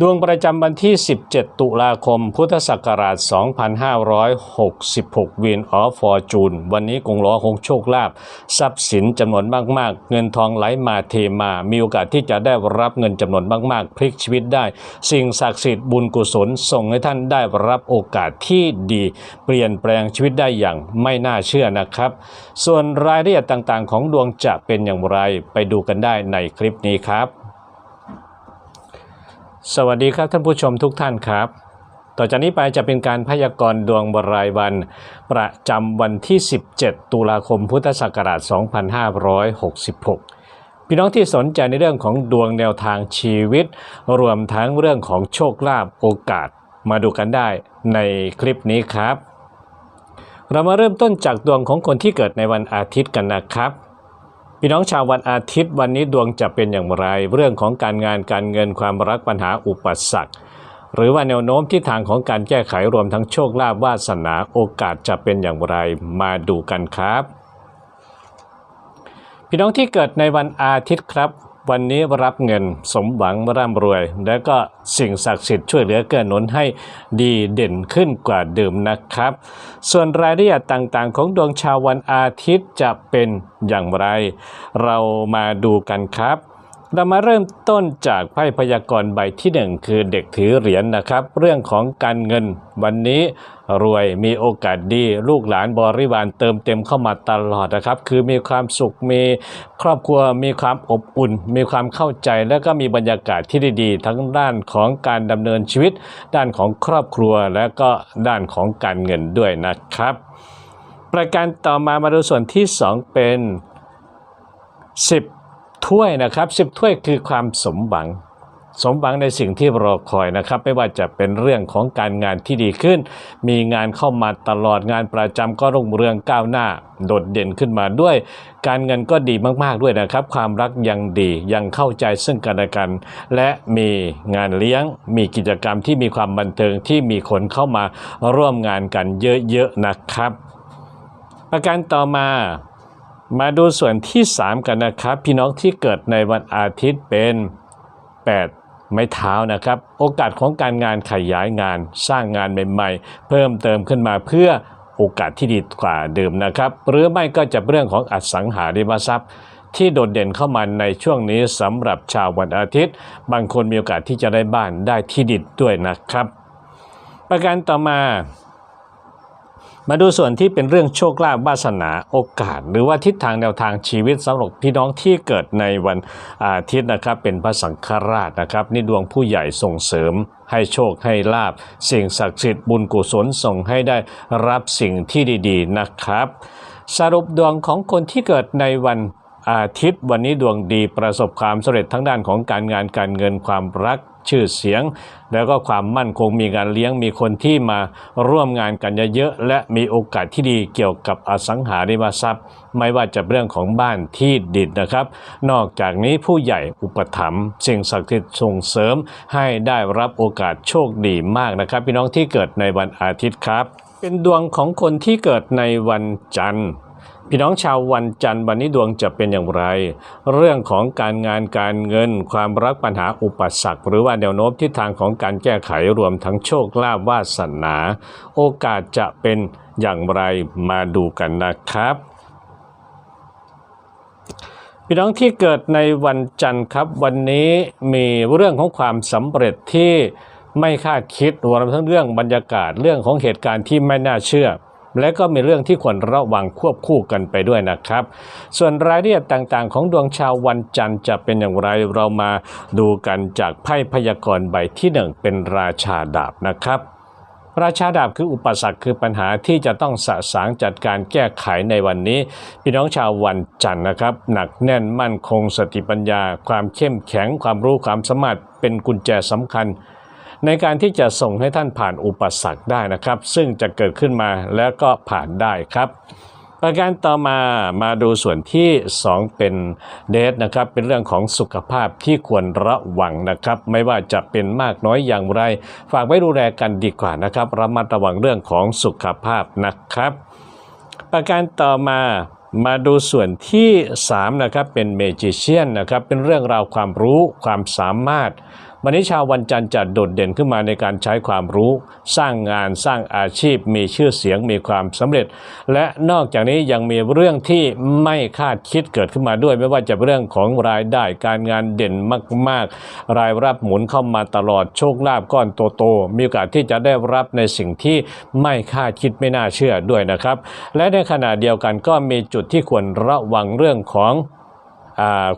ดวงประจำวันที่ 17 ตุลาคม พุทธศักราช 2566วินออฟฟอร์จูนวันนี้กงล้อคงโชคลาภทรัพย์สินจำนวนมาก ๆ เงินทองไหลมาเทมา มีโอกาสที่จะได้รับเงินจำนวนมาก ๆ พลิกชีวิตได้ สิ่งศักดิ์สิทธิ์บุญกุศล ส่งให้ท่านได้รับโอกาสที่ดี เปลี่ยนแปลงชีวิตได้อย่างไม่น่าเชื่อนะครับ ส่วนรายละเอียดต่าง ๆ ของดวงจะเป็นอย่างไร ไปดูกันได้ในคลิปนี้ครับ สวัสดีครับท่านผู้ชมทุกท่านครับ ต่อจากนี้ไปจะเป็นการพยากรณ์ดวงบรายวัน ประจำวันที่ 17 ตุลาคมพุทธศักราช 2566พี่น้องที่สนใจในเรื่องของดวงแนวทางชีวิต รวมทั้งเรื่องของโชคลาภโอกาส มาดูกันได้ในคลิปนี้ครับ เรามาเริ่มต้นจากดวงของคนที่เกิดในวันอาทิตย์กันนะครับ พี่น้องชาววันอาทิตย์วันนี้ดวงจะเป็นอย่างไร เรื่องของการงานการเงินความรักปัญหาอุปสรรคหรือว่าแนวโน้มที่ทางของการแก้ไขรวมทั้งโชคลาภวาสนาโอกาสจะเป็นอย่างไรมาดูกันครับ พี่น้องที่เกิดในวันอาทิตย์ครับ วันนี้รับเงินสมหวังร่ำรวย และก็สิ่งศักดิ์สิทธิ์ช่วยเหลือเกื้อหนุนให้ดีเด่นขึ้นกว่าเดิมนะครับ ส่วนรายละเอียดต่างๆ ของดวงชาววันอาทิตย์จะเป็นอย่างไร เรามาดูกันครับ เรามาเริ่มต้นจากไพ่พยากรณ์ใบที่หนึ่งคือเด็กถือเหรียญนะครับ เรื่องของการเงินวันนี้รวยมีโอกาสดีลูกหลานบริวารเติมเต็มเข้ามาตลอดนะครับ คือมีความสุขมีครอบครัวมีความอบอุ่น มีความเข้าใจแล้วก็มีบรรยากาศที่ดีๆ ทั้งด้านของการดำเนินชีวิต ด้านของครอบครัวและก็ด้านของการเงินด้วยนะครับ ประการต่อมามาดูส่วนที่ 2 เป็น 10 ถ้วยนะครับ10ถ้วยคือความสมหวัง สมหวังในสิ่งที่รอคอยนะครับ ไม่ว่าจะเป็นเรื่องของการงานที่ดีขึ้น มีงานเข้ามาตลอดงานประจำก็รุ่งเรืองก้าวหน้า โดดเด่นขึ้นมาด้วย การเงินก็ดีมากๆด้วยนะครับ ความรักยังดียังเข้าใจซึ่งกันและกัน และมีงานเลี้ยง มีกิจกรรมที่มีความบันเทิงที่มีคนเข้ามาร่วมงานกันเยอะๆนะครับ ประการต่อมา มาดูส่วนที่ 3 กันนะครับ พี่น้องที่เกิดในวันอาทิตย์เป็น 8 ไม้เท้านะครับ โอกาสของการงานขยายงานสร้างงานใหม่ๆ เพิ่มเติมขึ้นมาเพื่อโอกาสที่ดีกว่าเดิมนะครับ หรือไม่ก็จะเรื่องของอสังหาริมทรัพย์ ที่โดดเด่นเข้ามาในช่วงนี้สำหรับชาววันอาทิตย์ บางคนมีโอกาสที่จะได้บ้านได้ที่ดินด้วยนะครับ ประการต่อมา มาดูส่วนที่เป็นเรื่องโชคลาภวาสนาโอกาส หรือว่าทิศทางแนวทางชีวิตสำหรับพี่น้องที่เกิดในวันอาทิตย์นะครับ เป็นพระสังฆราชนะครับนี่ดวงผู้ใหญ่ส่งเสริมให้โชคให้ลาบสิ่งศักดิ์สิทธิ์บุญกุศลส่งให้ได้รับสิ่งที่ดีๆนะครับ สรุปดวงของคนที่เกิดในวันอาทิตย์วันนี้ดวงดีประสบความสำเร็จทั้งด้านของการงานการเงินความรัก ชื่อเสียง แล้วก็ความมั่นคงมีงานเลี้ยงมีคนที่มาร่วมงานกันเยอะๆและมีโอกาสที่ดีเกี่ยวกับอสังหาริมทรัพย์ ไม่ว่าจะเรื่องของบ้านที่ดินนะครับ นอกจากนี้ผู้ใหญ่อุปถัมภ์สิ่งศักดิ์สิทธิ์ส่งเสริมให้ได้รับโอกาสโชคดีมากนะครับ พี่น้องที่เกิดในวันอาทิตย์ครับ เป็นดวงของคนที่เกิดในวันจันทร์ พี่น้องชาววันจันทร์วันนี้ดวงจะเป็นอย่างไร เรื่องของการงานการเงิน ความรักปัญหาอุปสรรค หรือว่าแนวโน้มทิศทางของการแก้ไขรวมทั้งโชคลาภวาสนา โอกาสจะเป็นอย่างไรมาดูกันนะครับพี่น้องที่เกิดในวันจันทร์ครับ วันนี้มีเรื่องของความสำเร็จที่ไม่คาดคิดรวมทั้งเรื่องบรรยากาศเรื่องของเหตุการณ์ที่ไม่น่าเชื่อ และก็มีเรื่องที่ควรระวังควบคู่กันไปด้วยนะครับ ส่วนรายละเอียดต่างๆ ของดวงชาววันจันทร์จะเป็นอย่างไรเรามาดูกันจากไพ่พยากรณ์ใบที่หนึ่งเป็นราชาดาบนะครับราชาดาบคืออุปสรรคคือปัญหาที่จะต้องสะสางจัดการแก้ไขในวันนี้ พี่น้องชาววันจันทร์นะครับ หนักแน่นมั่นคงสติปัญญา ความเข้มแข็งความรู้ความสามารถเป็นกุญแจสำคัญ ในการที่จะส่งให้ท่านผ่านอุปสรรคได้นะครับ ซึ่งจะเกิดขึ้นมาแล้วก็ผ่านได้ครับ ประการต่อมามาดูส่วนที่ 2 เป็นเดทนะครับ เป็นเรื่องของสุขภาพที่ควรระวังนะครับ ไม่ว่าจะเป็นมากน้อยอย่างไร ฝากไว้ดูแลกันดีกว่านะครับ ระมัดระวังเรื่องของสุขภาพนะครับ ประการต่อมามาดูส่วนที่3นะครับเป็นเมจิเชียนนะครับเป็นเรื่องราวความรู้ความสามารถ วันนี้ชาววันจันทร์จะโดดเด่นขึ้นมาในการใช้ความรู้ สร้างงานสร้างอาชีพ มีชื่อเสียงมีความสำเร็จ และนอกจากนี้ยังมีเรื่องที่ไม่คาดคิดเกิดขึ้นมาด้วย ไม่ว่าจะเเรื่องของรายได้การงานเด่นมาก ๆ รายรับหมุนเข้ามาตลอดโชคลาภก้อนโตๆมีโอกาสที่จะได้รับในสิ่งที่ไม่คาดคิดไม่น่าเชื่อด้วยนะครับ และในขณะเดียวกันก็มีจุดที่ควรระวังเรื่องของ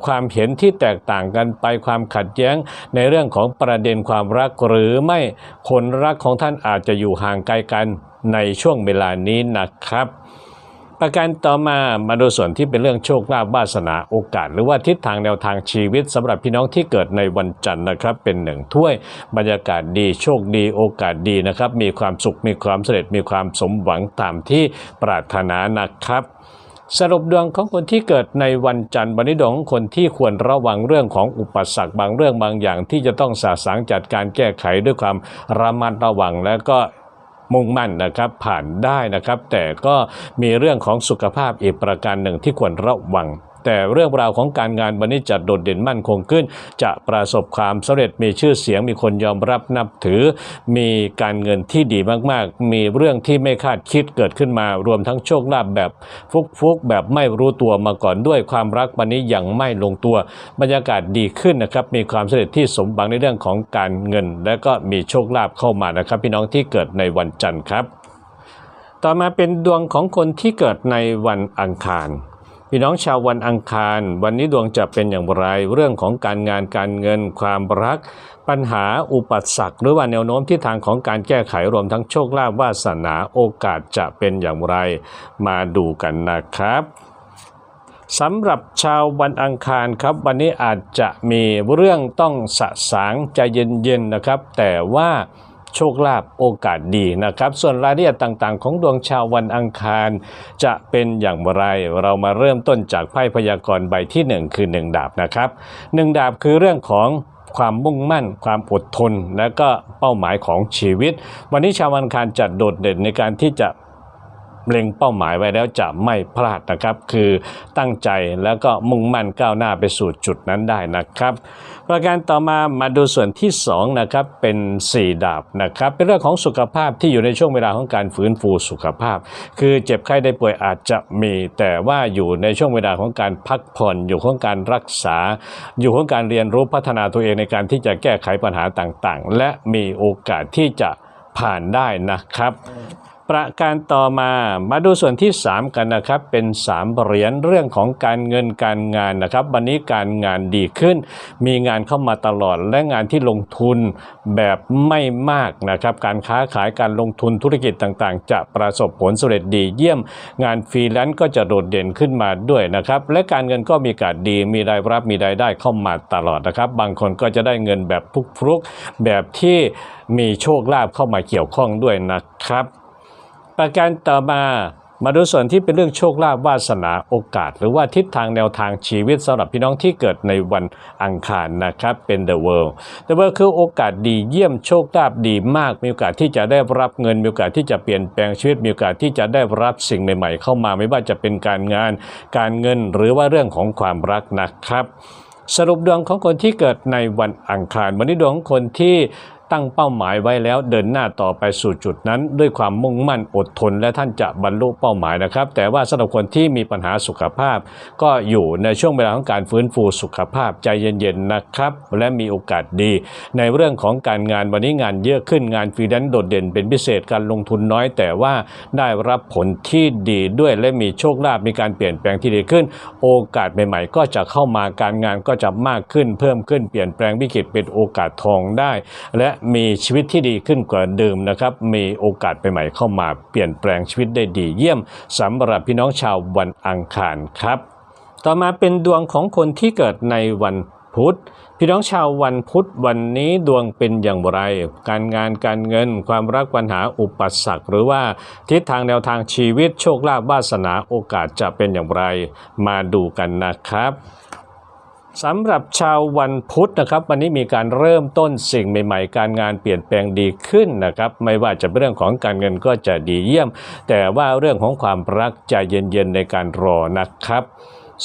ความเห็นที่แตกต่างกันไปความขัดแย้งในเรื่องของประเด็นความรักหรือไม่คนรักของท่านอาจจะอยู่ห่างไกลกันในช่วงเวลานี้นะครับประการต่อมามาดูส่วนที่เป็นเรื่องโชคลาภวาสนาโอกาส หรือว่าทิศทางแนวทางชีวิตสำหรับพี่น้องที่เกิดในวันจันทร์นะครับ เป็นหนึ่งถ้วยบรรยากาศดีโชคดีโอกาสดีนะครับ มีความสุขมีความสำเร็จมีความสมหวังตามที่ปรารถนานะครับ สรุปดวงของคนที่เกิดในวันจันทร์บันนี้ดวงของคนที่ควรระวังเรื่องของอุปสรรคบางเรื่องบางอย่าง ที่จะต้องสาสางจัดการแก้ไขด้วยความระมัดระวังแล้วก็มุ่งมั่นนะครับผ่านได้นะครับ แต่ก็มีเรื่องของสุขภาพอีกประการหนึ่งที่ควรระวัง แต่เรื่องราวของการงานวันนี้จะโดดเด่นมั่นคงขึ้น จะประสบความสำเร็จมีชื่อเสียงมีคนยอมรับนับถือ มีการเงินที่ดีมากๆ มีเรื่องที่ไม่คาดคิดเกิดขึ้นมารวมทั้งโชคลาภแบบฟุกๆแบบไม่รู้ตัวมาก่อนด้วยความรักวันนี้ยังไม่ลงตัวบรรยากาศดีขึ้นนะครับมีความสำเร็จที่สมหวังในเรื่องของการเงิน และก็มีโชคลาภเข้ามานะครับ พี่น้องที่เกิดในวันจันทร์ครับ ต่อมาเป็นดวงของคนที่เกิดในวันอังคาร พี่น้องชาววันอังคาร วันนี้ดวงจะเป็นอย่างไร เรื่องของการงานการเงินความรัก ปัญหาอุปสรรคหรือว่าแนวโน้มที่ทางของการแก้ไขรวมทั้งโชคลาภวาสนาโอกาสจะเป็นอย่างไร มาดูกันนะครับสำหรับชาววันอังคารครับ วันนี้อาจจะมีเรื่องต้องสะสางใจเย็นๆนะครับ แต่ว่า โชคลาภโอกาสดีนะครับ ส่วนรายละเอียดต่างๆ ของดวงชาววันอังคาร จะเป็นอย่างไร เรามาเริ่มต้นจากไพ่พยากรณ์ใบที่ 1 คือ 1 ดาบนะครับ 1 ดาบคือเรื่องของความมุ่งมั่น ความอดทน และก็เป้าหมายของชีวิต วันนี้ชาววันอังคารจัดโดดเด่นในการที่จะ เล็งเป้าหมายไว้แล้วจะไม่พลาดนะครับ คือตั้งใจแล้วก็มุ่งมั่นก้าวหน้าไปสู่จุดนั้นได้นะครับ ประการต่อมามาดูส่วนที่2นะครับเป็น 4 ดาบนะครับ เป็นเรื่องของสุขภาพที่อยู่ในช่วงเวลาของการฟื้นฟูสุขภาพ คือเจ็บไข้ได้ป่วยอาจจะมี แต่ว่าอยู่ในช่วงเวลาของการพักผ่อนอยู่ของการรักษา อยู่ของการเรียนรู้พัฒนาตัวเองในการที่จะแก้ไขปัญหาต่างๆ และมีโอกาสที่จะผ่านได้นะครับ ประการต่อมามาดูส่วนที่ 3 กันนะครับ เป็น 3 เหรียญเรื่องของการเงินการงานนะครับ วันนี้การงานดีขึ้น มีงานเข้ามาตลอดและงานที่ลงทุนแบบไม่มากนะครับ การค้าขายการลงทุนธุรกิจต่างๆ จะประสบผลสำเร็จดีเยี่ยม งานฟรีแลนซ์ก็จะโดดเด่นขึ้นมาด้วยนะครับ และการเงินก็มีการดีมีรายรับมีรายได้เข้ามาตลอดนะครับ บางคนก็จะได้เงินแบบฟลุกๆแบบที่มีโชคลาภเข้ามาเกี่ยวข้องด้วยนะครับ ประการต่อมามาดูส่วนที่เป็นเรื่องโชคลาภวาสนาโอกาส หรือว่าทิศทางแนวทางชีวิตสำหรับพี่น้องที่เกิดในวันอังคารนะครับเป็น The World The World คือโอกาสดีเยี่ยมโชคลาภดีมาก มีโอกาสที่จะได้รับเงิน มีโอกาสที่จะเปลี่ยนแปลงชีวิต มีโอกาสที่จะได้รับสิ่งใหม่ ๆ เข้ามาไม่ว่าจะเป็นการงาน การเงินหรือว่าเรื่องของความรักนะครับสรุปดวงของคนที่เกิดในวันอังคาร วันนี้ดวงของคนที่ ตั้งเป้าหมายไว้แล้วเดินหน้าต่อไปสู่จุดนั้น ด้วยความมุ่งมั่นอดทน และท่านจะบรรลุเป้าหมายนะครับ แต่ว่าสำหรับคนที่มีปัญหาสุขภาพ ก็อยู่ในช่วงเวลาของการฟื้นฟูสุขภาพใจเย็นๆนะครับ และมีโอกาสดี ในเรื่องของการงานวันนี้งานเยอะขึ้นงานฟรีแลนซ์โดดเด่นเป็นพิเศษการลงทุนน้อย แต่ว่าได้รับผลที่ดีด้วยและมีโชคลาภมีการเปลี่ยนแปลงที่ดีขึ้น โอกาสใหม่ ๆ ก็จะเข้ามาการงานก็จะมากขึ้นเพิ่มขึ้นเปลี่ยนแปลงวิกฤตเป็นโอกาสทองได้ และมีชีวิตที่ดีขึ้นกว่าเดิมนะครับ มีโอกาสใหม่ๆเข้ามาเปลี่ยนแปลงชีวิตได้ดีเยี่ยมสำหรับพี่น้องชาววันอังคารครับ ต่อมาเป็นดวงของคนที่เกิดในวันพุธพี่น้องชาววันพุธวันนี้ดวงเป็นอย่างไร การงานการเงิน ความรักปัญหาอุปสรรค หรือว่าทิศทางแนวทางชีวิตโชคลาภวาสนาโอกาสจะเป็นอย่างไร มาดูกันนะครับ สำหรับชาววันพุธนะครับ วันนี้มีการเริ่มต้นสิ่งใหม่ ๆ การงานเปลี่ยนแปลงดีขึ้นนะครับ ไม่ว่าจะเป็นเรื่องของการเงินก็จะดีเยี่ยม แต่ว่าเรื่องของความรักจะเย็นๆในการรอนะครับ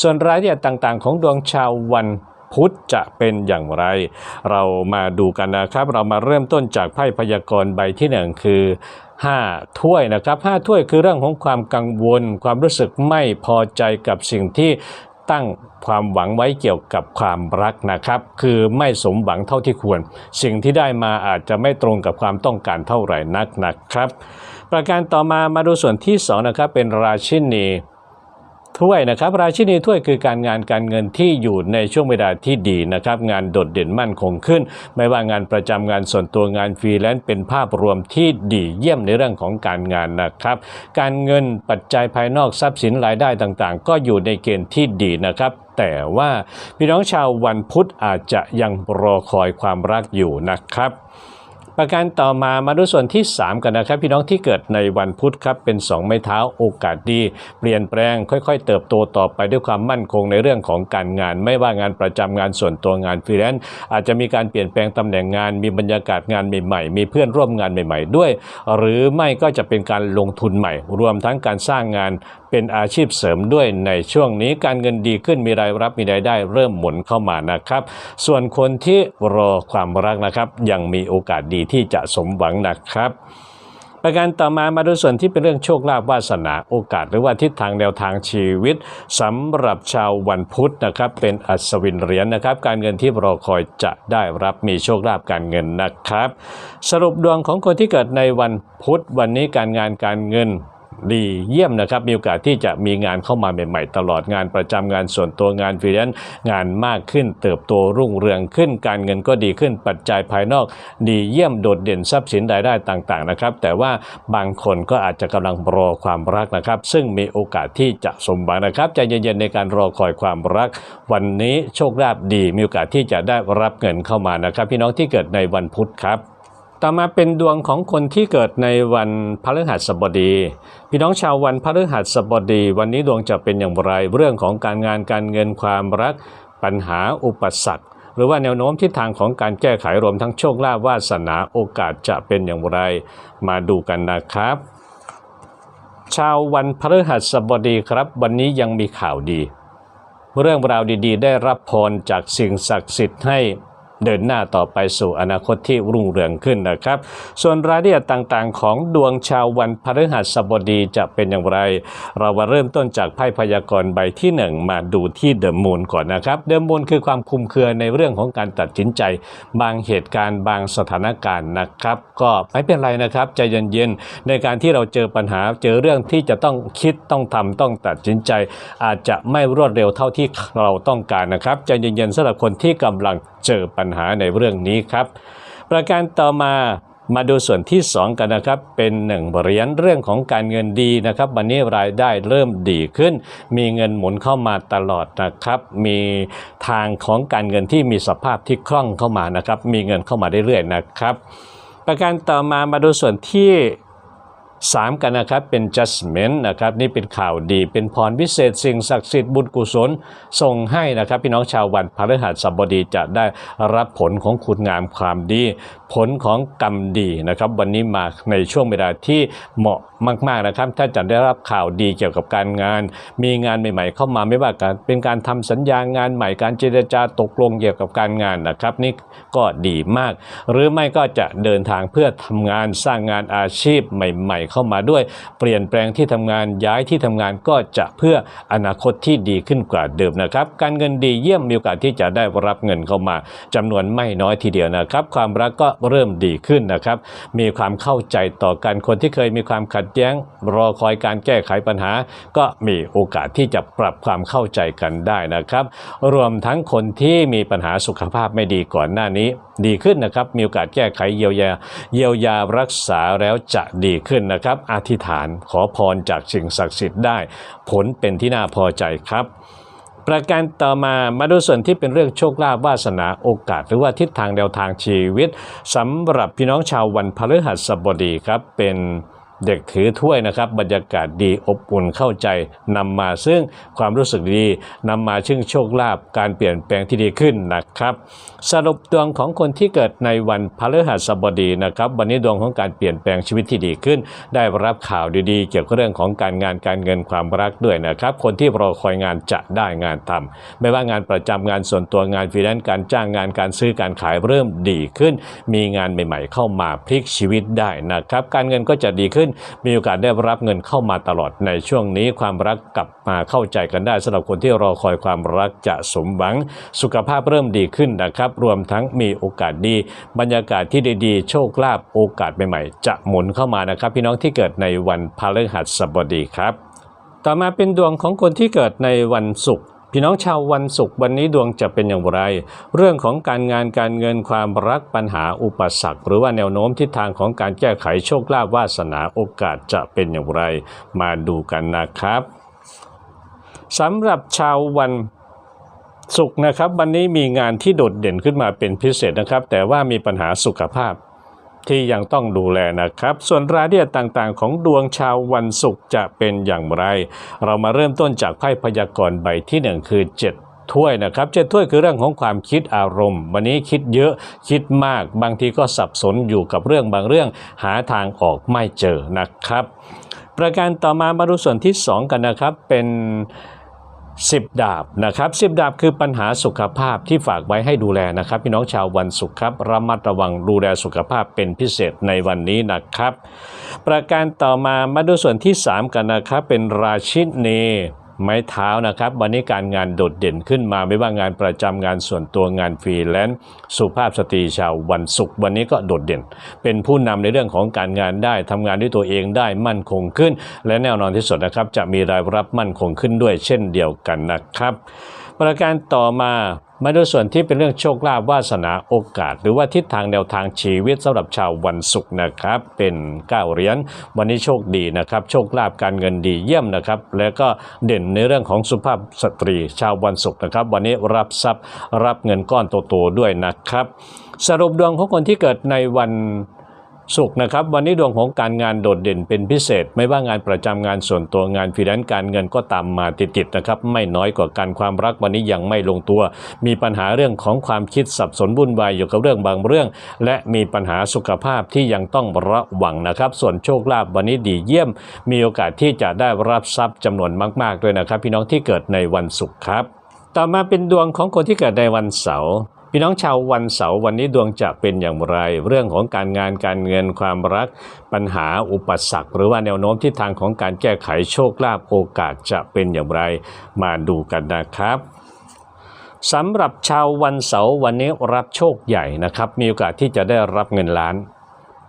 ส่วนรายละเอียดต่างๆ ของดวงชาววันพุธจะเป็นอย่างไร เรามาดูกันนะครับ เรามาเริ่มต้นจากไพ่พยากรณ์ใบที่หนึ่งคือ5ถ้วยนะครับ5ถ้วยคือเรื่องของความกังวล ความรู้สึกไม่พอใจกับสิ่งที่ ตั้งความหวังไว้เกี่ยวกับความรักนะครับ คือไม่สมหวังเท่าที่ควร สิ่งที่ได้มาอาจจะไม่ตรงกับความต้องการเท่าไหร่นักนะครับ ประการต่อมามาดูส่วนที่สองนะครับเป็นราชินี ถ้วยนะครับ ราชินีถ้วยคือการงานการเงินที่อยู่ในช่วงเวลาที่ดีนะครับ งานโดดเด่นมั่นคงขึ้น ไม่ว่างานประจำงานส่วนตัวงานฟรีแลนซ์เป็นภาพรวมที่ดีเยี่ยมในเรื่องของการงานนะครับ การเงินปัจจัยภายนอกทรัพย์สินรายได้ต่างๆ ก็อยู่ในเกณฑ์ที่ดีนะครับแต่ว่าพี่น้องชาววันพุธอาจจะยังรอคอยความรักอยู่นะครับ ประการต่อมามาดูส่วนที่ 3 กันนะครับ พี่น้องที่เกิดในวันพุธครับเป็น 2 ไม้เท้าโอกาสดี เปลี่ยนแปลงค่อย ๆ เติบโตต่อไปด้วยความมั่นคงในเรื่องของการงาน ไม่ว่างานประจำงานส่วนตัวงานฟรีแลนซ์อาจจะมีการเปลี่ยนแปลงตำแหน่งงาน มีบรรยากาศงานใหม่ๆ มีเพื่อนร่วมงานใหม่ ๆ ด้วย หรือไม่ก็จะเป็นการลงทุนใหม่ รวมทั้งการสร้างงานเป็นอาชีพเสริมด้วยในช่วงนี้การเงินดีขึ้นมีรายรับมีรายได้เริ่มหมุนเข้ามานะครับ ส่วนคนที่รอความรักนะครับ ยังมีโอกาสดีที่จะสมหวังนะครับประการต่อมามาดูส่วนที่เป็นเรื่องโชคลาภวาสนาโอกาส หรือว่าทิศทางแนวทางชีวิตสำหรับชาววันพุธนะครับ เป็นอัศวินเหรียญนะครับ การเงินที่รอคอยจะได้รับมีโชคลาภการเงินนะครับ สรุปดวงของคนที่เกิดในวันพุธวันนี้การงานการเงิน ดีเยี่ยมนะครับมีโอกาสที่จะมีงานเข้ามาใหม่ๆ ตลอดงานประจำงานส่วนตัวงานฟรีแลนซ์งานมากขึ้น เติบโตรุ่งเรืองขึ้น การเงินก็ดีขึ้นปัจจัยภายนอก ดีเยี่ยมโดดเด่นทรัพย์สินรายได้ต่างๆนะครับ แต่ว่าบางคนก็อาจจะกำลังรอความรักนะครับ ซึ่งมีโอกาสที่จะสมหวังนะครับใจเย็นๆในการรอคอยความรัก วันนี้โชคลาภดีมีโอกาสที่จะได้รับเงินเข้ามานะครับ พี่น้องที่เกิดในวันพุธครับ ต่อมาเป็นดวงของคนที่เกิดในวันพฤหัสบดี พี่น้องชาววันพฤหัสบดี วันนี้ดวงจะเป็นอย่างไร เรื่องของการงานการเงินความรัก ปัญหาอุปสรรคหรือว่าแนวโน้มทิศทางของการแก้ไขรวมทั้งโชคลาภวาสนาโอกาสจะเป็นอย่างไร มาดูกันนะครับ ชาววันพฤหัสบดีครับ วันนี้ยังมีข่าวดี เรื่องราวดีๆ ได้รับพรจากสิ่งศักดิ์สิทธิ์ให้ เดินหน้าต่อไปสู่อนาคตที่รุ่งเรืองขึ้นนะครับ ส่วนรายละเอียดต่างๆ ของดวงชาววันพฤหัสบดีจะเป็นอย่างไร เรามาเริ่มต้นจากไพ่พยากรณ์ใบที่หนึ่งมาดูที่เดอะมูนก่อนนะครับ เดอะมูนคือความคุมเครือในเรื่องของการตัดสินใจ บางเหตุการณ์บางสถานการณ์นะครับ ก็ไม่เป็นไรนะครับใจเย็นๆในการที่เราเจอปัญหาเจอเรื่องที่จะต้องคิดต้องทำต้องตัดสินใจ อาจจะไม่รวดเร็วเท่าที่เราต้องการนะครับใจเย็นๆสำหรับคนที่กำลังเจอปัญญหาในเรื่องนี้ครับ ประการต่อมามาดูส่วนที่ 2 กันนะครับ เป็นหนึ่งเหรียญเรื่องของการเงินดีนะครับ วันนี้รายได้เริ่มดีขึ้น มีเงินหมุนเข้ามาตลอดนะครับ มีทางของการเงินที่มีสภาพที่คล่องเข้ามานะครับ มีเงินเข้ามาเรื่อยๆนะครับ ประการต่อมามาดูส่วนที่ 3 กันนะครับเป็น judgment นะครับนี่เป็นข่าวดีเป็นพรพิเศษสิ่งศักดิ์สิทธิ์บุญกุศลส่งให้นะครับพี่น้องชาววันพฤหัสบดีจะได้รับผลของคุณงามความดี ผลของกรรมดีนะครับวันนี้มาในช่วงเวลาที่เหมาะมากๆนะครับถ้าจะได้รับข่าวดีเกี่ยวกับการงาน มีงานใหม่ ๆ เข้ามาไม่ว่าการเป็นการทำสัญญางานใหม่การเจรจาตกลงเกี่ยวกับการงานนะครับ นี่ก็ดีมาก หรือไม่ก็จะเดินทางเพื่อทำงานสร้างงานอาชีพใหม่ ๆเข้ามาด้วย เปลี่ยนแปลงที่ทำงานย้ายที่ทำงานก็จะเพื่ออนาคตที่ดีขึ้นกว่าเดิมนะครับ การเงินดีเยี่ยมมีโอกาสที่จะได้รับเงินเข้ามาจำนวนไม่น้อยทีเดียวนะครับ ความรักก็เริ่มดีขึ้นนะครับ มีความเข้าใจต่อกันคนที่เคยมีความขัดแย้ง รอคอยการแก้ไขปัญหา ก็มีโอกาสที่จะปรับความเข้าใจกันได้นะครับ รวมทั้งคนที่มีปัญหาสุขภาพไม่ดีก่อนหน้านี้ดีขึ้นนะครับ มีโอกาสแก้ไขเยียวยาเยียวยารักษาแล้วจะดีขึ้นนะครับครับอธิษฐานขอพรจากสิ่งศักดิ์สิทธิ์ได้ ผลเป็นที่น่าพอใจครับ ประการต่อมามาดูส่วนที่เป็นเรื่องโชคลาภวาสนาโอกาส หรือว่าทิศทางแนวทางชีวิตสำหรับพี่น้องชาววันพฤหัสบดีครับเป็น เด็กถือถ้วยนะครับ บรรยากาศดีอบอุ่นเข้าใจนำมาซึ่งความรู้สึกดีนำมาซึ่งโชคลาภการเปลี่ยนแปลงที่ดีขึ้นนะครับ สรุปดวงของคนที่เกิดในวันพฤหัสบดีนะครับ วันนี้ดวงของการเปลี่ยนแปลงชีวิตที่ดีขึ้น ได้รับข่าวดีๆ เกี่ยวกับเรื่องของการงานการเงินความรักด้วยนะครับ คนที่รอคอยงานจะได้งานทำไม่ว่างานประจำงานส่วนตัวงานฟรีแลนซ์การจ้างงานการซื้อการขายเริ่มดีขึ้น มีงานใหม่ ๆ เข้ามาพลิกชีวิตได้นะครับ การเงินก็จะดีขึ้นมีโอกาสได้รับเงินเข้ามาตลอดในช่วงนี้ความรักกลับมาเข้าใจกันได้สำหรับคนที่รอคอยความรักจะสมหวัง สุขภาพเริ่มดีขึ้นนะครับ รวมทั้งมีโอกาสดี บรรยากาศที่ดีๆ โชคลาภโอกาสใหม่ๆ จะหมุนเข้ามานะครับ พี่น้องที่เกิดในวันพฤหัสบดีครับ ต่อมาเป็นดวงของคนที่เกิดในวันศุกร์ พี่น้องชาววันศุกร์วันนี้ดวงจะเป็นอย่างไร เรื่องของการงานการเงินความรักปัญหาอุปสรรค หรือว่าแนวโน้มทิศทางของการแก้ไขโชคลาภวาสนาโอกาสจะเป็นอย่างไร มาดูกันนะครับสำหรับชาววันศุกร์นะครับ วันนี้มีงานที่โดดเด่นขึ้นมาเป็นพิเศษนะครับ แต่ว่ามีปัญหาสุขภาพ ที่ยังต้องดูแลนะครับ ส่วนรายละเอียดต่างๆ ของดวงชาววันศุกร์จะเป็นอย่างไร เรามาเริ่มต้นจากไพ่พยากรณ์ใบที่หนึ่งคือ 7ถ้วยนะครับเจ็ดถ้วยคือเรื่องของความคิดอารมณ์ วันนี้คิดเยอะคิดมาก บางทีก็สับสนอยู่กับเรื่องบางเรื่องหาทางออกไม่เจอนะครับ ประการต่อมามาดูส่วนที่ 2 กันนะครับเป็น 10 ดาบนะครับ10 ดาบคือปัญหาสุขภาพที่ฝากไว้ให้ดูแลนะครับ พี่น้องชาววันศุกร์ครับระมัดระวังดูแลสุขภาพเป็นพิเศษในวันนี้นะครับ ประการต่อมามาดูส่วนที่ 3 กันนะครับเป็นราชินี ไม้เท้านะครับ วันนี้การงานโดดเด่นขึ้นมาไม่ว่างานประจำงานส่วนตัวงานฟรีแลนซ์สุภาพสตรีชาววันศุกร์วันนี้ก็โดดเด่น เป็นผู้นำในเรื่องของการงานได้ทำงานด้วยตัวเองได้มั่นคงขึ้น และแน่นอนที่สุดนะครับจะมีรายรับมั่นคงขึ้นด้วยเช่นเดียวกันนะครับ ประการต่อมา มาดูส่วนที่เป็นเรื่องโชคลาภวาสนาโอกาส หรือว่าทิศทางแนวทางชีวิตสำหรับชาววันศุกร์นะครับ เป็น9เหรียญวันนี้โชคดีนะครับ โชคลาภการเงินดีเยี่ยมนะครับ แล้วก็เด่นในเรื่องของสุภาพสตรีชาววันศุกร์นะครับ วันนี้รับทรัพย์รับเงินก้อนโตๆด้วยนะครับ สรุปดวงของคนที่เกิดในวัน ศุกนะครับวันนี้ดวงของการงานโดดเด่นเป็นพิเศษ ไม่ว่างานประจำงานส่วนตัวงานฟรีแลนซ์การเงินก็ตามมาติดๆนะครับไม่น้อยกว่าการความรักวันนี้ยังไม่ลงตัว มีปัญหาเรื่องของความคิดสับสนวุ่นวายอยู่กับเรื่องบางเรื่อง และมีปัญหาสุขภาพที่ยังต้องระวังนะครับ ส่วนโชคลาภวันนี้ดีเยี่ยม มีโอกาสที่จะได้รับทรัพย์จำนวนมาก ๆด้วยนะครับ พี่น้องที่เกิดในวันศุกร์ครับ ต่อมาเป็นดวงของคนที่เกิดในวันเสาร์ พี่น้องชาววันเสาร์วันนี้ดวงจะเป็นอย่างไร เรื่องของการงานการเงินความรัก ปัญหาอุปสรรค หรือว่าแนวโน้มทิศทางของการแก้ไขโชคลาภโอกาสจะเป็นอย่างไร มาดูกันนะครับสำหรับชาววันเสาร์วันนี้รับโชคใหญ่นะครับ มีโอกาสที่จะได้รับเงินล้าน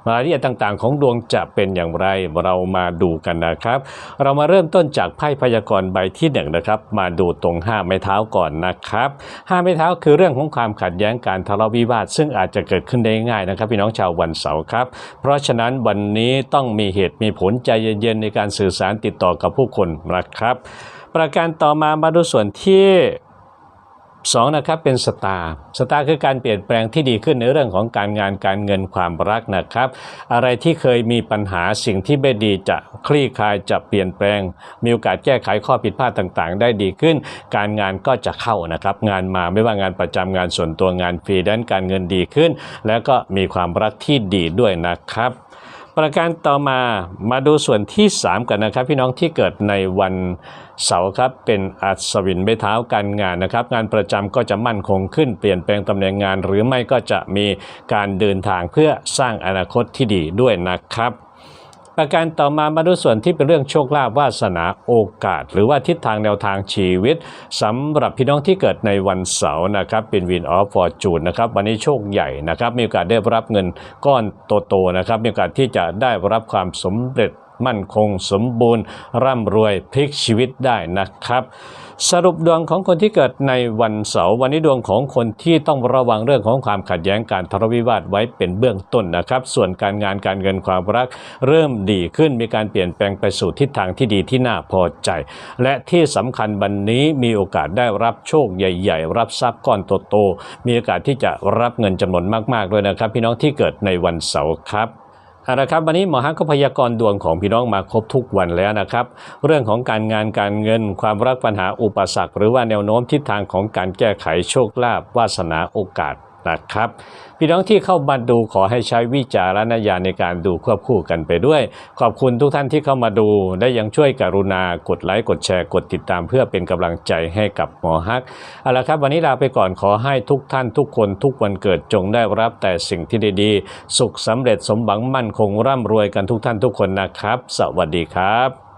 รายละเอียดต่างๆ ของดวงจะเป็นอย่างไรเรามาดูกันนะครับ เรามาเริ่มต้นจากไพ่พยากรณ์ใบที่หนึ่งนะครับ มาดูตรงห้าไม้เท้าก่อนนะครับห้าไม้เท้าคือเรื่องของความขัดแย้งการทะเลาะวิวาท ซึ่งอาจจะเกิดขึ้นได้ง่ายนะครับ พี่น้องชาววันเสาร์ครับ เพราะฉะนั้นวันนี้ต้องมีเหตุมีผลใจเย็นๆในการสื่อสารติดต่อกับผู้คนนะครับ ประการต่อมามาดูส่วนที่ สองนะครับเป็นสตาร์สตาร์คือการเปลี่ยนแปลงที่ดีขึ้นในเรื่องของการงานการเงินความรักนะครับ อะไรที่เคยมีปัญหาสิ่งที่ไม่ดีจะคลี่คลายจะเปลี่ยนแปลง มีโอกาสแก้ไขข้อผิดพลาดต่างๆ ได้ดีขึ้น การงานก็จะเข้านะครับ งานมาไม่ว่างานประจำงานส่วนตัวงานฟรีแลนซ์การเงินดีขึ้น แล้วก็มีความรักที่ดีด้วยนะครับ ประการต่อมามาดูส่วนที่ 3 กันนะครับ พี่น้องที่เกิดในวันเสาร์ครับเป็นอัศวินไม้เท้าการงานนะครับ งานประจำก็จะมั่นคงขึ้นเปลี่ยนแปลงตำแหน่งงาน หรือไม่ก็จะมีการเดินทางเพื่อสร้างอนาคตที่ดีด้วยนะครับ ประการต่อมามาดูส่วนที่เป็นเรื่องโชคลาภวาสนาโอกาส หรือว่าทิศทางแนวทางชีวิตสำหรับพี่น้องที่เกิดในวันเสาร์นะครับเป็นวินออฟฟอร์จูนนะครับวันนี้โชคใหญ่นะครับมีโอกาสได้รับเงินก้อนโตๆนะครับมีโอกาสที่จะได้รับความสำเร็จ มั่นคงสมบูรณ์ ร่ำรวยพลิกชีวิตได้นะครับ สรุปดวงของคนที่เกิดในวันเสาร์วันนี้ดวงของคนที่ต้องระวังเรื่องของความขัดแย้งการทะเลาะวิวาทไว้เป็นเบื้องต้นนะครับ ส่วนการงานการเงินความรัก เริ่มดีขึ้นมีการเปลี่ยนแปลงไปสู่ทิศทางที่ดีที่น่าพอใจ และที่สำคัญวันนี้มีโอกาสได้รับโชคใหญ่ ๆ รับทรัพย์ก้อนโตๆมีโอกาสที่จะรับเงินจำนวนมากๆด้วยนะครับ พี่น้องที่เกิดในวันเสาร์ครับ เอาละครับวันนี้หมอฮักก็พยากรณ์ดวงของพี่น้องมาครบทุกวันแล้วนะครับ เรื่องของการงานการเงิน ความรักปัญหาอุปสรรค หรือว่าแนวโน้มทิศทางของการแก้ไขโชคลาภวาสนาโอกาส นะครับ พี่น้องที่เข้ามาดูขอให้ใช้วิจารณญาณในการดูควบคู่กันไปด้วย ขอบคุณทุกท่านที่เข้ามาดู และยังช่วยกรุณากดไลค์กดแชร์กดติดตามเพื่อเป็นกำลังใจให้กับหมอฮักเอาละครับ วันนี้ลาไปก่อนขอให้ทุกท่านทุกคนทุกวันเกิดจงได้รับแต่สิ่งที่ดีๆ สุขสำเร็จสมหวังมั่นคงร่ำรวยกันทุกท่านทุกคนนะครับ สวัสดีครับ